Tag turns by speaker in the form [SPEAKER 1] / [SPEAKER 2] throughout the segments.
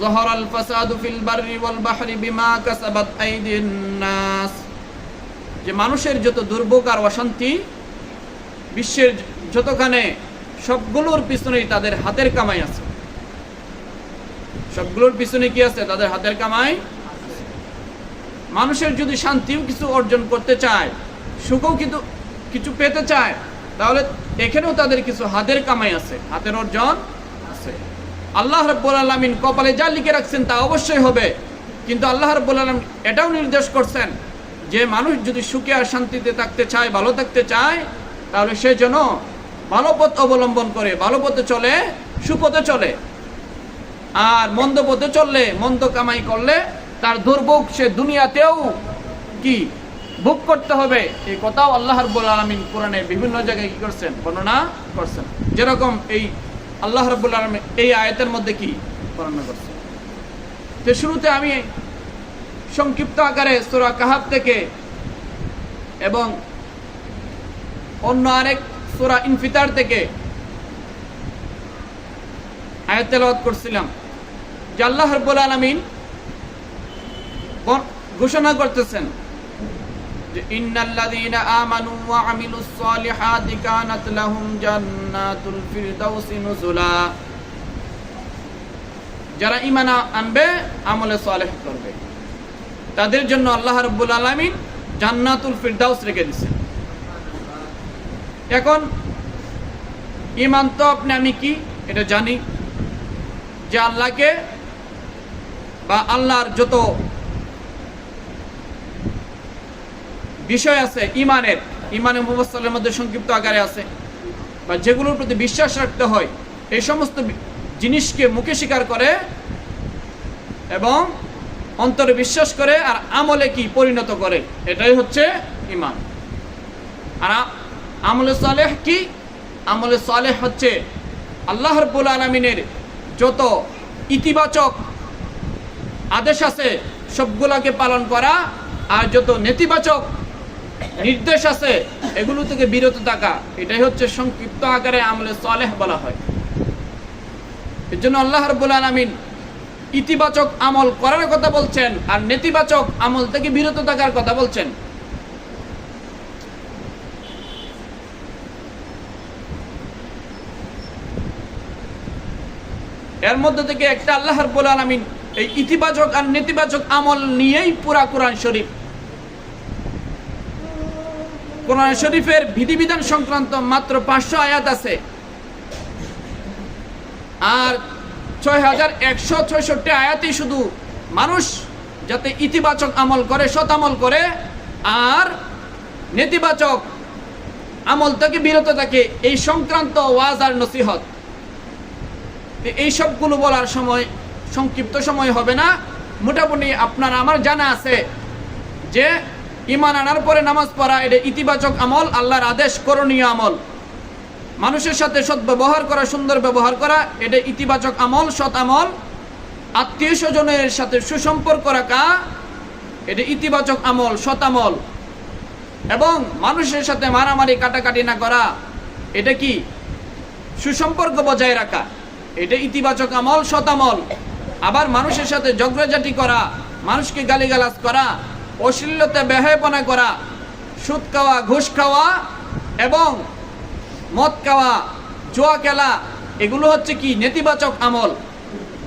[SPEAKER 1] ظهر الفساد في البر والبحر بما كسبت أيدي الناس যে মানুষের যত দুর্ভোগ আর অশান্তি বিশ্বের যতখানে সবগুলোর পিছনেই তাদের হাতের কামাই আছে সবগুলোর পিছনে কি আছে তাদের হাতের কামাই মানুষের যদি শান্তিও কিছু অর্জন করতে চায় সুখও কিন্তু কিছু পেতে চায় তাহলে এখানেও তাদের কিছু হাতের কামাই আছে হাতের অর্জন আছে আল্লাহ রব্বুল আলমিন কপালে যা লিখে রাখছেন তা অবশ্যই হবে। কিন্তু আল্লাহ রব্বুল আলম এটাও নির্দেশ করছেন যে মানুষ যদি সুখে আর শান্তিতে থাকতে চায়, ভালো থাকতে চায়, তাহলে সে যেন ভালো পথ অবলম্বন করে, ভালো পথে চলে, সুপথে চলে। আর মন্দ পথে চললে, মন্দ কামাই করলে তার দুর্ভোগ সে দুনিয়াতেও কি ভোগ করতে হবে, এই কথাও আল্লাহ রব্বুল আলমিন কোরআনে বিভিন্ন জায়গায় কি করছেন? বর্ণনা করছেন। যেরকম এই আল্লাহ রব্বুল আলমিন এই আয়তের মধ্যে কি বর্ণনা করছেন তো শুরুতে আমি সংক্ষিপ্ত আকারে সুরা কাহাব থেকে এবং অন্য আরেক সুরা ইনফিতার থেকে আয়াতেলাওয়াত করছিলাম, যে আল্লাহ রব্বুল আলামিন ঘোষণা করতেছেন যে ইন্নাল্লাযীনা আমানু ওয়া আমিলুস সালিহাতি কানাত লাহুম জান্নাতুল ফিরদাউসি যারা ঈমান আনবে, আমলে সালেহ করবে। তাদের জন্য আল্লাহ রাব্বুল আলামিন জান্নাতুল ফিরদাউস রেখে দিয়েছেন। এখন, ঈমান তো আপনি, আমি কি? এটা জানি যে আল্লাহকে বা আল্লাহর যত বিষয় আছে, ইমানের। ইমানে মুফাসসালের মধ্যে সংক্ষিপ্ত আকারে আছে। বা যেগুলোর প্রতি বিশ্বাস রাখতে হয়, এই সমস্ত জিনিসকে মুখে স্বীকার করে এবং অন্তরে বিশ্বাস করে আর আমলে কি পরিণত করে, এটাই হচ্ছে ইমান। আর আমলে সালেহ কি? আমলে সালেহ হচ্ছে আল্লাহ রব্বুল আলমিনের যত ইতিবাচক আদেশ আছে, সবগুলাকে পালন করা আর যত নেতিবাচক নির্দেশ আছে, এগুলো থেকে বিরত থাকা। এটাই হচ্ছে সংক্ষিপ্ত আকারে আমলে সালেহ বলা হয়। এর জন্য আল্লাহ রব্বুল আলমিন ইতিবাচক আমল করার কথা বলছেন আর নেতিবাচক আমল থেকে বিরত থাকার কথা বলছেন। এর মধ্যে থেকে একটা আল্লাহ রব্বুল আলমিন এই ইতিবাচক আর নেতিবাচক আমল নিয়েই পুরা কোরআন শরীফ কোরআন শরীফের বিধিবিধান সংক্রান্ত মাত্র পাঁচশো আয়াত আছে। আর ছয় হাজার একশো ছয়ষট্টি আয়াতেই শুধু মানুষ যাতে ইতিবাচক আমল করে, সৎ আমল করে, আর নেতিবাচক আমল থেকে বিরত থাকে এই সংক্রান্ত ওয়াজ আর নসিহত। এই সবগুলো বলার সময়, সংক্ষিপ্ত সময় হবে না। মোটামুটি আপনার, আমার জানা আছে যে ইমান আনার পরে নামাজ পড়া, এটা ইতিবাচক আমল, আল্লাহর আদেশ, করণীয় আমল। মানুষের সাথে সৎ ব্যবহার করা, সুন্দর ব্যবহার করা, এটা ইতিবাচক আমল, সৎ আমল। আত্মীয় স্বজনের সাথে সুসম্পর্ক রাখা, এটা ইতিবাচক আমল, সৎ আমল। এবং মানুষের সাথে মারামারি, কাটাকাটি না করা, এটা কি? সুসম্পর্ক বজায় রাখা, এটা ইতিবাচক আমল, সৎ আমল। আবার মানুষের সাথে ঝগড়াঝাটি করা, মানুষকে গালিগালাজ করা অশ্লীলতা, বেহায়পনা করা, সুদ খাওয়া, ঘুষ খাওয়া এবং মদ খাওয়া, জুয়া খেলা, এগুলো হচ্ছে কি নেতিবাচক আমল।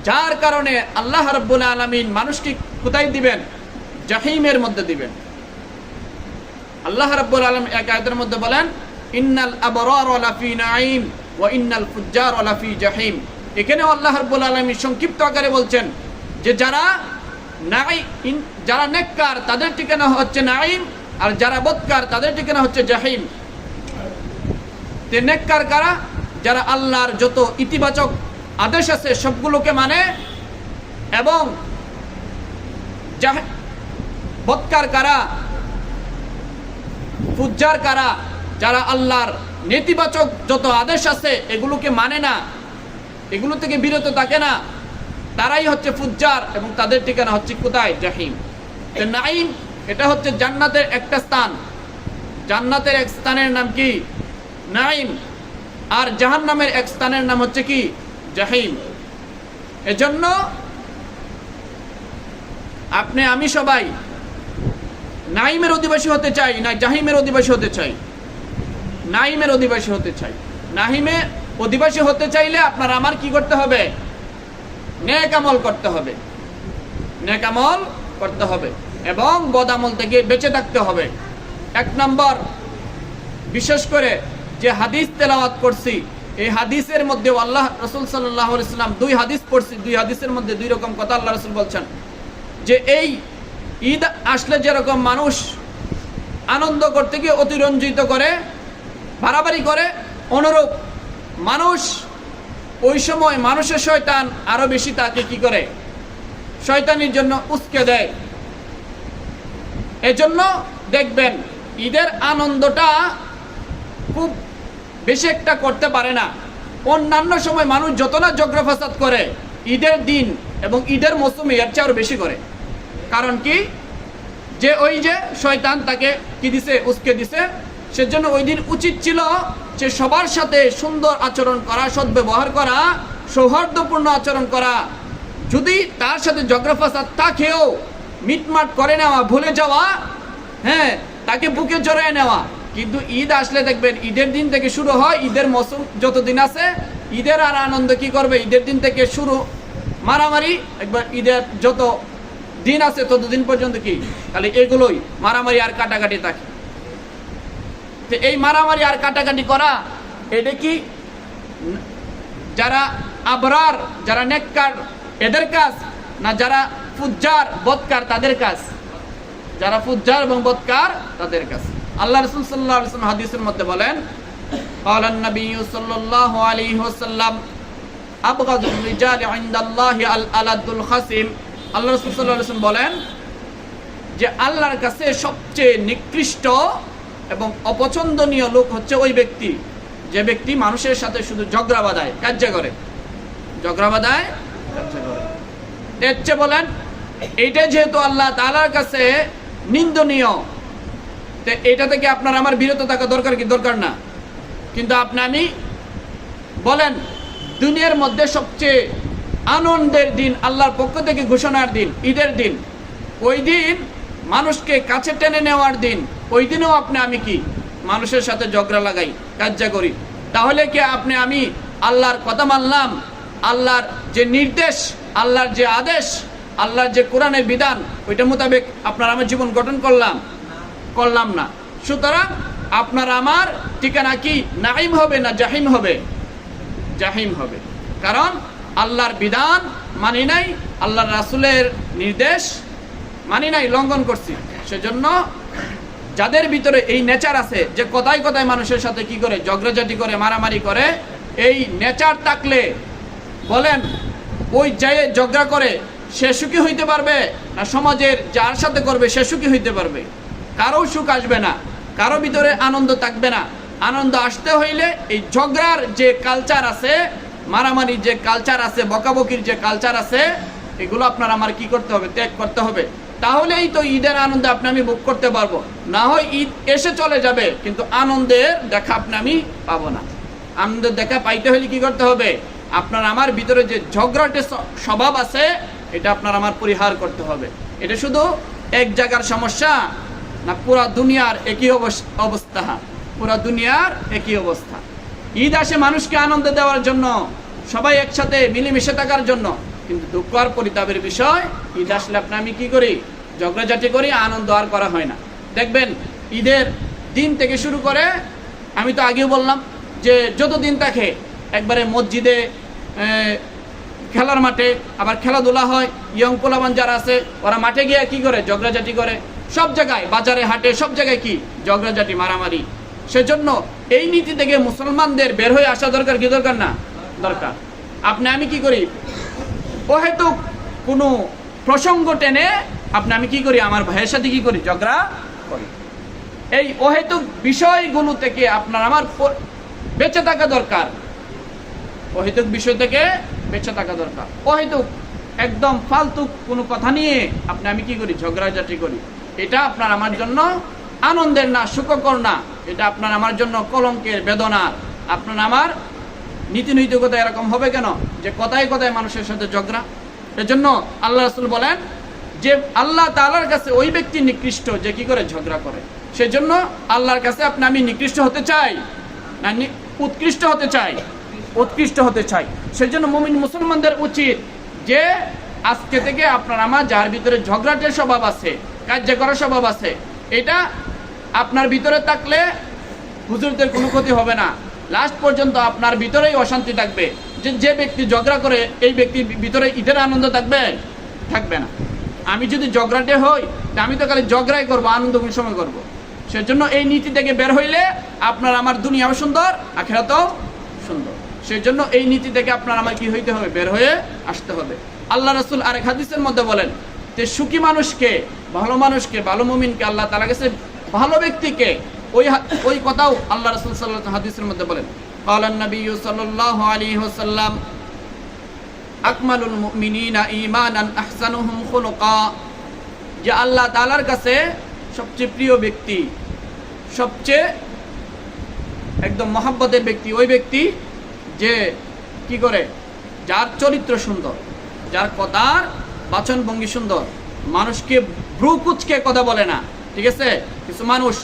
[SPEAKER 1] যার কারণে আল্লাহ রব্বুল আলমিন মানুষকে কোথায় দিবেন? জাহিমের মধ্যে দিবেন। আল্লাহ রাব্বুল আলম এক আয়াতের মধ্যে বলেন, ইন্নাল আবরার লাফি নাঈম ওয়া ইন্নাল ফুজ্জার লাফি জাহিম। এখানেও আল্লাহ রাব্বুল আলামিন সংক্ষিপ্ত আকারে বলছেন যে যারা যারা নেককার, তাদের ঠিকানা হচ্ছে নাঈম, আর যারা বদকার তাদের ঠিকানা হচ্ছে জাহিম নেককার কারা? যারা আল্লাহর যত ইতিবাচক আদেশ আছে, সবগুলোকে মানে এবং বদকার কারা? ফুজ্জার কারা? যারা আল্লাহর নেতিবাচক যত আদেশ আছে, এগুলোকে মানে না। এগুলো থেকে বিরত থাকে না। তারাই হচ্ছে ফুজ্জার এবং তাদের ঠিকানা হচ্ছে কোথায় জাহিম। নাইম এটা হচ্ছে জান্নাতের একটা স্থান। জান্নাতের এক স্থানের নাম কি? নাইম আর জাহান্নামের এক স্থানের নাম হচ্ছে কি? জাহিম। এজন্য আপনি, আমি সবাই নাইমের অধিবাসী হতে চাই, না জাহিমের অধিবাসী হতে চাই? নাইমের অধিবাসী হতে চাই। নাহিমে অধিবাসী হতে চাইলে আপনার আমার কি করতে হবে? নেক আমল করতে হবে। নেক আমল করতে হবে এবং বদামল থেকে বেঁচে থাকতে হবে। এক নম্বর, বিশেষ করে যে হাদিস তেলাওয়াত করছি, এই হাদিসের মধ্যে আল্লাহ রসুল সাল্লাহ ইসলাম দুই হাদিস পড়ছি, দুই হাদিসের মধ্যে দুই রকম কথা আল্লাহ রসুল বলছেন। যে এই ঈদ আসলে যেরকম মানুষ আনন্দ করতে গিয়ে অতিরঞ্জিত করে, বাড়াবাড়ি করে, অনুরূপ মানুষ ওই সময় মানুষের শয়তান আরও বেশি তাকে কি করে? শয়তানির জন্য উস্কে দেয়। এজন্য দেখবেন, ঈদের আনন্দটা খুব বেশি একটা করতে পারে না। অন্যান্য সময় মানুষ যত না জগ্র ফাসাদ করে, ঈদের দিন এবং ঈদের মৌসুমে এর চেয়ে আরও বেশি করে। কারণ কি? যে ওই যে শয়তান তাকে কি দিছে? উস্কে দিছে? সেজন্য ওই দিন উচিত ছিল যে সবার সাথে সুন্দর আচরণ করা, সদ্ব্যবহার করা, সৌহার্দ্যপূর্ণ আচরণ করা। যদি তার সাথে জগ্রফাসাদ তাকেও মিটমাট করে নেওয়া, ভুলে যাওয়া হ্যাঁ তাকে বুকে জড়ায় নেওয়া। কিন্তু ঈদ আসলে দেখবেন, ঈদের দিন থেকে শুরু হয়, ঈদের মৌসুম যতদিন আছে, ঈদের আর আনন্দ কি করবে? ঈদের দিন থেকে শুরু মারামারি, একবার ঈদের যত দিন আছে ততদিন পর্যন্ত কি? তাহলে এগুলোই মারামারি আর কাটাকাটি থাকে। তো এই মারামারি আর কাটাকাটি করা এটা কি যারা আবরার যারা নেককার এদের কাজ না যারা ফুজ্জার বদকার তাদের কাজ যারা ফুজ্জার এবং বদকার তাদের কাজ আল্লাহ রসুল সাল্লাহ আলসালাম হাদিসের মধ্যে বলেন قال النبي صلى الله عليه وسلم أبغض الرجال عند الله الألد الخصم আল্লাহ রসুল সাল্লাহ আলসালাম বলেন যে আল্লাহর কাছে সবচেয়ে নিকৃষ্ট এবং অপছন্দনীয় লোক হচ্ছে ওই ব্যক্তি। যে ব্যক্তি মানুষের সাথে শুধু ঝগড়া বাঁধায় কার্য করে। ঝগড়া বাঁধায় করে। এর বলেন, এইটা যেহেতু আল্লাহ তালার কাছে নিন্দনীয় এটা থেকে আপনার আমার বিরত থাকা দরকার কি? দরকার না। কিন্তু আপনি আমি বলেন, দুনিয়ার মধ্যে সবচেয়ে আনন্দের দিন আল্লাহর পক্ষ থেকে ঘোষণার দিন, ঈদের দিন। ওই দিন মানুষকে কাছে টেনে নেওয়ার দিন ওই দিনেও আপনি, আমি কি? মানুষের সাথে ঝগড়া লাগাই কার্যা করি। তাহলে কি আপনি, আমি আল্লাহর কথা মানলাম? আল্লাহর যে নির্দেশ, আল্লাহর যে আদেশ, আল্লাহর যে কোরআনের বিধান, ওইটা মোতাবেক আপনার আমার জীবন গঠন করলাম। করলাম না। সুতরাং আপনার আমার ঠিকানা কি? নাইম হবে না জাহিম হবে? জাহিম হবে। কারণ আল্লাহর বিধান মানি নাই, আল্লাহর রাসুলের নির্দেশ মানি নাই, লঙ্ঘন করছি। সেজন্য যাদের ভিতরে এই নেচার আছে, যে কথায় কথায় মানুষের সাথে কি করে ঝগড়াঝাটি করে, মারামারি করে, এই নেচার থাকলে বলেন, ওই যে ঝগড়া করে সে সুখী হইতে পারবে না সমাজের যার সাথে করবে সে সুখী হইতে পারবে? কারও সুখ আসবে না, কারও ভিতরে আনন্দ থাকবে না। আনন্দ আসতে হইলে এই ঝগড়ার যে কালচার আছে, মারামারির যে কালচার আছে, বকাবকির যে কালচার আছে, এগুলো আপনার আমার কি করতে হবে? ত্যাগ করতে হবে। তাহলেই তো ঈদের আনন্দে আপনি আমি ভোগ করতে পারব। না হয় ঈদ এসে চলে যাবে, কিন্তু আনন্দের দেখা আপনি আমি পাবো না। আনন্দের দেখা পাইতে হলে কি করতে হবে? আপনার আমার ভিতরে যে ঝগড়াটে স্বভাব আছে, এটা আপনার আমার পরিহার করতে হবে। এটা শুধু এক জায়গার সমস্যা, না পুরা দুনিয়ার একই অবস- অবস্থা। পুরা দুনিয়ার একই অবস্থা। ঈদ আসে মানুষকে আনন্দ দেওয়ার জন্য, সবাই একসাথে মিলেমিশে থাকার জন্য, কিন্তু দুঃখ আর পরিতাপের বিষয়, ঈদ আসলে আপনি আমি কি করি? ঝগড়াঝাটি করি, আনন্দ আর করা হয় না। দেখবেন, ঈদের দিন থেকে শুরু করে, আমি তো আগেও বললাম যে যত দিন থাকে, একবারে মসজিদে খেলার মাঠে, আবার খেলাধুলা হয়, ইয়ং পোলাবান যারা আছে, ওরা মাঠে গিয়ে কি করে? ঝগড়াঝাটি করে। সব জায়গায়, বাজারে, হাটে, সব জায়গায় কি? ঝগড়াঝাটি মারামারি। সেজন্য এই নীতি থেকে মুসলমানদের বের হয়ে আসা দরকার কি দরকার না? দরকার। আপনি, আমি কি করি? অহেতুক কোনো প্রসঙ্গ টেনে আপনি আমি কি করি? আমার ভাইয়ের সাথে কি করি? ঝগড়া করি। এই অহেতুক বিষয়গুলো থেকে আপনার আমার বেঁচে থাকা দরকার। অহেতুক বিষয় থেকে বেঁচে থাকা দরকার। অহেতুক, একদম ফালতু কোনো কথা নিয়ে আপনি আমি কি করি? ঝগড়াঝাটি করি। এটা আপনার আমার জন্য আনন্দের না, সুখকর না। এটা আপনার আমার জন্য কলঙ্কের বেদনার আপনার আমার নীতি নৈতিকতা এরকম হবে কেন? যে কথায় কথায় মানুষের সাথে ঝগড়া। এজন্য আল্লাহ রাসূল বলেন যে আল্লাহ তালার কাছে ওই ব্যক্তি নিকৃষ্ট যে কি করে ঝগড়া করে। সেজন্য আল্লাহর কাছে আপনি, আমি নিকৃষ্ট হতে চাই না উৎকৃষ্ট হতে চাই, উৎকৃষ্ট হতে চাই। সেজন্য মুমিন মুসলমানদের উচিত যে আজকে থেকে আপনার আমার যার ভিতরে ঝগড়াটের স্বভাব আছে কার্য করার স্বভাব আছে, এটা আপনার ভিতরে থাকলে হুজুরদের কোনো ক্ষতি হবে না। লাস্ট পর্যন্ত আপনার ভিতরেই অশান্তি থাকবে। যে যে ব্যক্তি ঝগড়া করে, এই ব্যক্তির ভিতরে ঈদের আনন্দ থাকবে? থাকবে না। আমি যদি জগড়াটে হই আমি তো খালি জগড়াই করব, আনন্দ সময় করব। সেজন্য এই নীতি থেকে বের হইলে আপনার আমার দুনিয়াও সুন্দর, আখেরাতও সুন্দর। সেজন্য এই নীতি থেকে আপনার আমার কি হইতে হবে? বের হয়ে আসতে হবে। আল্লাহ রসুল আরেক হাদিসের মধ্যে বলেন যে, সুখী মানুষকে, ভালো মানুষকে, ভালো মমিনকে আল্লাহ তারা গেছে ভালো ব্যক্তিকে ওই ওই কথাও আল্লাহ রসুল সাল্লাহ হাদিসের মধ্যে বলেন। আলান নবী সাল্লাহ আলী হোসাল্লাম আকমালুল ইমানান আহসানুহুম যে আল্লাহ তালার কাছে সবচেয়ে প্রিয় ব্যক্তি, সবচেয়ে একদম মহাব্বতের ব্যক্তি, ওই ব্যক্তি যে কি করে? যার চরিত্র সুন্দর, যার কথার বাচনভঙ্গি সুন্দর, মানুষকে ভ্রুকুচকে কথা বলে না, ঠিক আছে? কিছু মানুষ,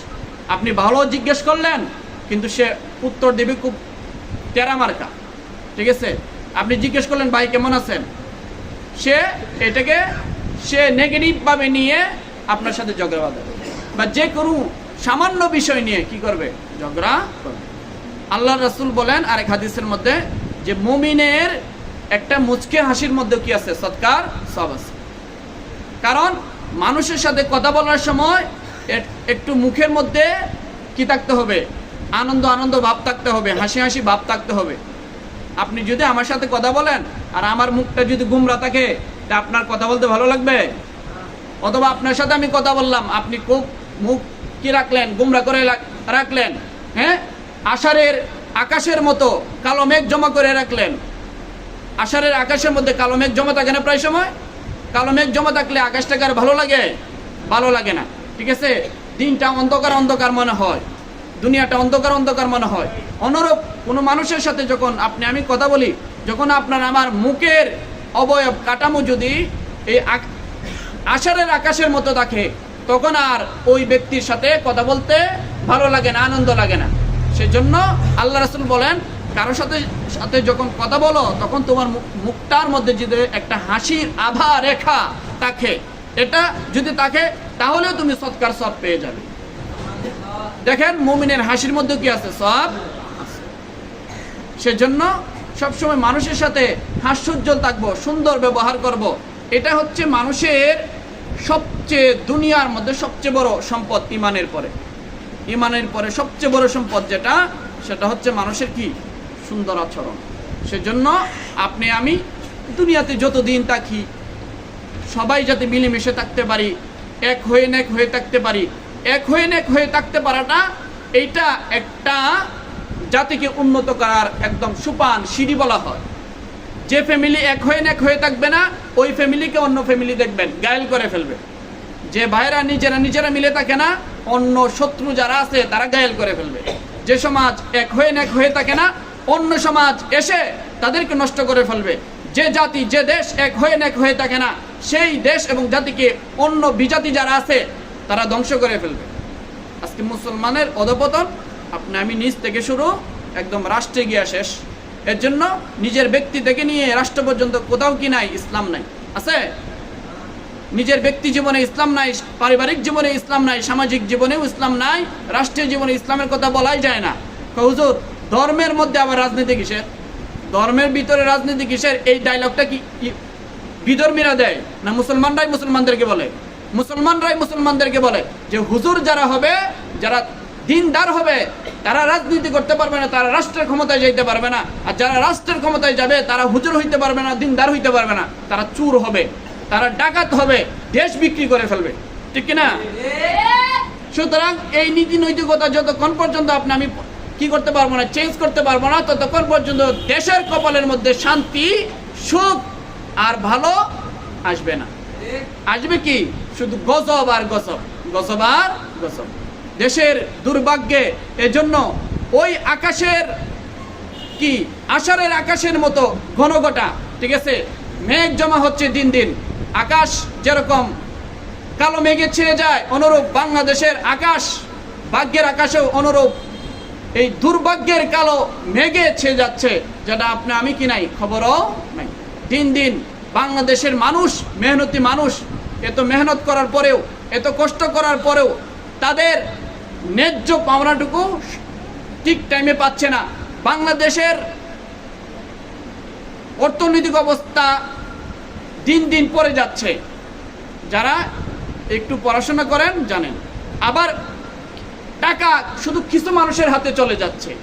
[SPEAKER 1] আপনি ভালো জিজ্ঞেস করলেন, কিন্তু সে উত্তর দেবে খুব টেরামার্কা ঠিক আছে? আপনি জিজ্ঞেস করলেন, ভাই, কেমন আছেন? সে এটাকে, সে নেগেটিভভাবে নিয়ে আপনার সাথে ঝগড়া বাঁধাবে বা যে কোনো সামান্য বিষয় নিয়ে কি করবে? ঝগড়া করবে। আল্লাহ রাসূল বলেন আরেক হাদিসের মধ্যে যে মুমিনের একটা মুচকে হাসির মধ্যে কি আছে? সৎকার সব আছে। কারণ মানুষের সাথে কথা বলার সময় এক- একটু মুখের মধ্যে কি থাকতে হবে? আনন্দ আনন্দ ভাব থাকতে হবে, হাসি হাসি ভাব থাকতে হবে। আপনি যদি আমার সাথে কথা বলেন আর আমার মুখটা যদি গুমরা থাকে, তা আপনার কথা বলতে ভালো লাগবে? অথবা আপনার সাথে আমি কথা বললাম, আপনি খুব মুখ কি রাখলেন, গুমরা করে রাখ- রাখলেন হ্যাঁ? আষাঢ়ের আকাশের মতো কালো মেঘ জমা করে রাখলেন। আষাঢ়ের আকাশের মধ্যে কালো মেঘ জমা থাকে না প্রায় সময়? কালো মেঘ জমা থাকলে আকাশটাকে আর ভালো লাগে? ভালো লাগে না। ঠিক আছে? দিনটা অন্ধকার অন্ধকার মনে হয়। দুনিয়াটা অন্ধকার অন্ধকার মনে হয়। অনুরূপ কোনো মানুষের সাথে যখন আপনি, আমি কথা বলি, যখন আপনার আমার মুখের অবয়ব কাঠামো যদি এই আষাঢ়ের আকাশের মতো থাকে, তখন আর ওই ব্যক্তির সাথে কথা বলতে ভালো লাগে না, আনন্দ লাগে না। সেজন্য আল্লাহ রাসুল বলেন কারোর সাথে সাথে যখন কথা বলো, তখন তোমার মুখ- মুখটার মধ্যে যদি একটা হাসির আভা রেখা থাকে, এটা যদি থাকে, তাহলেও তুমি সৎকার সব পেয়ে যাবে। দেখেন মুমিনের হাসির মধ্যে কি আছে? সব সেজন্য সবসময় মানুষের সাথে হাস্যোজ্জ্বল থাকব, সুন্দর ব্যবহার করব। এটা হচ্ছে মানুষের সবচেয়ে, দুনিয়ার মধ্যে সবচেয়ে বড় সম্পদ ইমানের পরে। ইমানের পরে সবচেয়ে বড় সম্পদ যেটা, সেটা হচ্ছে মানুষের কি? সুন্দর আচরণ। সেজন্য আপনি, আমি দুনিয়াতে যত দিন থাকি, সবাই যাতে মিলেমিশে থাকতে পারি, এক হয়ে এক হয়ে থাকতে পারি এক হয়ে নেক হয়ে থাকতে পারাটা, এইটা একটা জাতিকে উন্নত করার একদম সুপান সিঁড়ি বলা হয়। যে ফ্যামিলি এক হয়ে নেক হয়ে থাকবে না, ওই ফ্যামিলিকে অন্য ফ্যামিলি দেখবেন, গায়েল করে ফেলবে। যে ভাইরা নিজেরা নিজেরা মিলে থাকে না, অন্য শত্রু যারা আছে তারা গায়েল করে ফেলবে। যে সমাজ এক হয়ে নেক হয়ে থাকে না, অন্য সমাজ এসে তাদেরকে নষ্ট করে ফেলবে। যে জাতি, যে দেশ এক হয়ে নেক হয়ে থাকে না, সেই দেশ এবং জাতিকে অন্য বিজাতি যারা আছে তারা ধ্বংস করে ফেলবে। আজকে মুসলমানের অধপতন, আপনি, আমি নিজ থেকে শুরু, একদম রাষ্ট্রে গিয়া শেষ। এর জন্য নিজের ব্যক্তি থেকে নিয়ে রাষ্ট্র পর্যন্ত কোথাও কি নাই, ইসলাম নাই। আছে? নিজের ব্যক্তি জীবনে ইসলাম নাই, পারিবারিক জীবনে ইসলাম নাই, সামাজিক জীবনেও ইসলাম নাই, রাষ্ট্রীয় জীবনে ইসলামের কথা বলাই যায় না। হুজুর, ধর্মের মধ্যে আবার রাজনীতি কিসের? ধর্মের ভিতরে রাজনীতি কিসের? এই ডায়লগটা কি বিধর্মীরা দেয় না মুসলমানরাই মুসলমানদেরকে বলে? মুসলমানরাই মুসলমানদেরকে বলে যে হুজুর যারা হবে, যারা দিনদার হবে, তারা রাজনীতি করতে পারবে না, তারা রাষ্ট্রের ক্ষমতায় যাইতে পারবে না। আর যারা রাষ্ট্রের ক্ষমতায় যাবে, তারা হুজুর হইতে পারবে না, দিনদার হইতে পারবে না। তারা চুর হবে, তারা ডাকাত হবে, দেশ বিক্রি করে ফেলবে। ঠিক কিনা? সুতরাং এই নীতি নৈতিকতা যতক্ষণ পর্যন্ত আপনি আমি কি করতে পারব না চেঞ্জ করতে পারব না, ততক্ষণ পর্যন্ত দেশের কপালের মধ্যে শান্তি, সুখ আর ভালো আসবে না। আসবে কি? শুধু গজব আর গজব গজব আর গজব। দেশের দুর্ভাগ্যে এজন্য ওই আকাশের কি, আষাঢ়ের আকাশের মতো ঘন ঘটা, ঠিক আছে? মেঘ জমা হচ্ছে দিন দিন। আকাশ যেরকম কালো মেঘে ছেয়ে যায়, অনুরূপ বাংলাদেশের আকাশ, ভাগ্যের আকাশেও অনুরূপ। এই দুর্ভাগ্যের কালো মেঘে ছেয়ে যাচ্ছে, যেটা আপনি আমি কি নাই, খবরও নাই। দিন দিন বাংলাদেশের মানুষ, মেহনতি মানুষ এত মেহনত করার পরেও, এত কষ্ট করার পরেও তাদের ন্যায্য পাওনাটুকু ঠিক টাইমে পাচ্ছে না। বাংলাদেশের অর্থনৈতিক অবস্থা দিন দিন পরে যাচ্ছে। যারা একটু পড়াশোনা করেন, জানেন। আবার টাকা শুধু কিছু মানুষের হাতে চলে যাচ্ছে।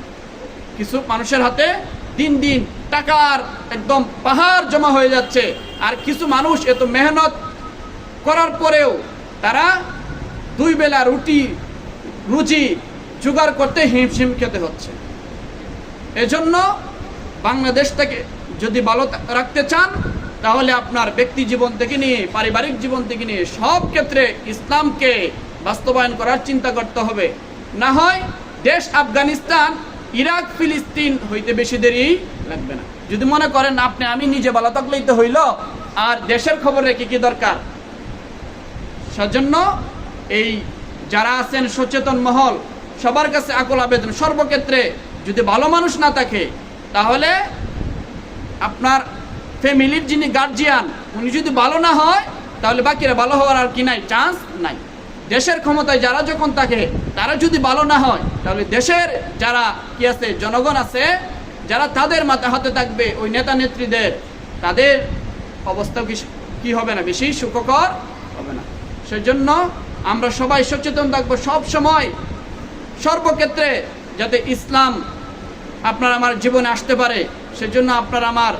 [SPEAKER 1] কিছু মানুষের হাতে দিন দিন টাকার একদম পাহাড় জমা হয়ে যাচ্ছে। আর কিছু মানুষ এত মেহনত করার পরেও তারা দুই বেলা রুটি, রুজি জোগাড় করতে হিমশিম খেতে হচ্ছে। এজন্য বাংলাদেশ থেকে যদি ভালো রাখতে চান, তাহলে আপনার ব্যক্তি জীবন থেকে নিয়ে, পারিবারিক জীবন থেকে নিয়ে সব ক্ষেত্রে ইসলামকে বাস্তবায়ন করার চিন্তা করতে হবে। না হয় দেশ আফগানিস্তান, ইরাক, ফিলিস্তিন হইতে বেশি দেরি লাগবে না। যদি মনে করেন আপনি, আমি নিজে ভালো থাকলেই তো হইল, আর দেশের খবর রেখে কি দরকার? সেজন্য এই যারা আছেন সচেতন মহল, সবার কাছে আকুল আবেদন। সর্বক্ষেত্রে যদি ভালো মানুষ না থাকে, তাহলে আপনার ফ্যামিলির যিনি গার্জিয়ান উনি যদি ভালো না হয়, তাহলে বাকিরা ভালো হওয়ার আর কি নাই চান্স নাই। দেশের ক্ষমতায় যারা যখন থাকে, তারা যদি ভালো না হয়, তাহলে দেশের যারা কি আছে, জনগণ আছে, যারা তাদের মাথা হাতে থাকবে ওই নেতা নেত্রীদের, তাদের অবস্থা কি হবে না? বেশি সুখকর হবে না। সেজন্য আমরা সবাই সচেতন থাকব সব সময়। সর্বক্ষেত্রে যাতে ইসলাম আপনার আমার জীবনে আসতে পারে, সেজন্য আপনার আমার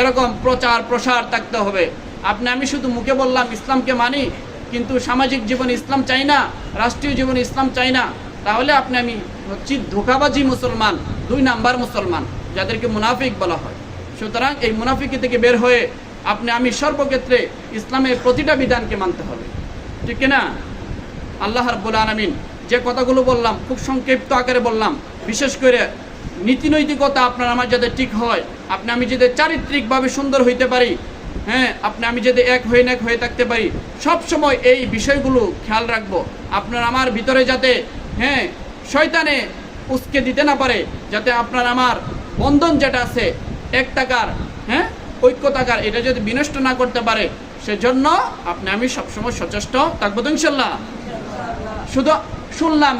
[SPEAKER 1] এরকম প্রচার, প্রসার থাকতে হবে। আপনি, আমি শুধু মুখে বললাম ইসলামকে মানি, কিন্তু সামাজিক জীবনে ইসলাম চাই না, রাষ্ট্রীয় জীবনে ইসলাম চাই না। তাহলে আপনি, আমি হচ্ছি ধোকাবাজি মুসলমান, দুই নাম্বার মুসলমান, যাদেরকে মুনাফিক বলা হয়। সুতরাং এই মুনাফিকি থেকে বের হয়ে আপনি, আমি সর্বক্ষেত্রে ইসলামের প্রতিটা বিধানকে মানতে হবে। ঠিক না আল্লাহ রাব্বুল আলামিন যে কথাগুলো বললাম, খুব সংক্ষিপ্ত আকারে বললাম, বিশেষ করে নীতি নৈতিকতা আপনার আমার যাতে ঠিক হয়, আপনি আমি যাতে চারিত্রিকভাবে সুন্দর হইতে পারি হ্যাঁ আপনি আমি যাতে এক হয়ে এক হয়ে থাকতে পারি, সব সময় এই বিষয়গুলো খেয়াল রাখব। আপনার আমার ভিতরে যাতে হ্যাঁ শয়তানে উস্কে দিতে না পারে, যাতে আপনার আমার বন্ধন যেটা আছে, এক টাকার হ্যাঁ ঐক্য টাকার এটা যদি বিনষ্ট না করতে পারে সেজন্য আপনি আমি সবসময় সচেষ্ট থাকব তো ইনশাল্লাহ। শুধু শুনলাম।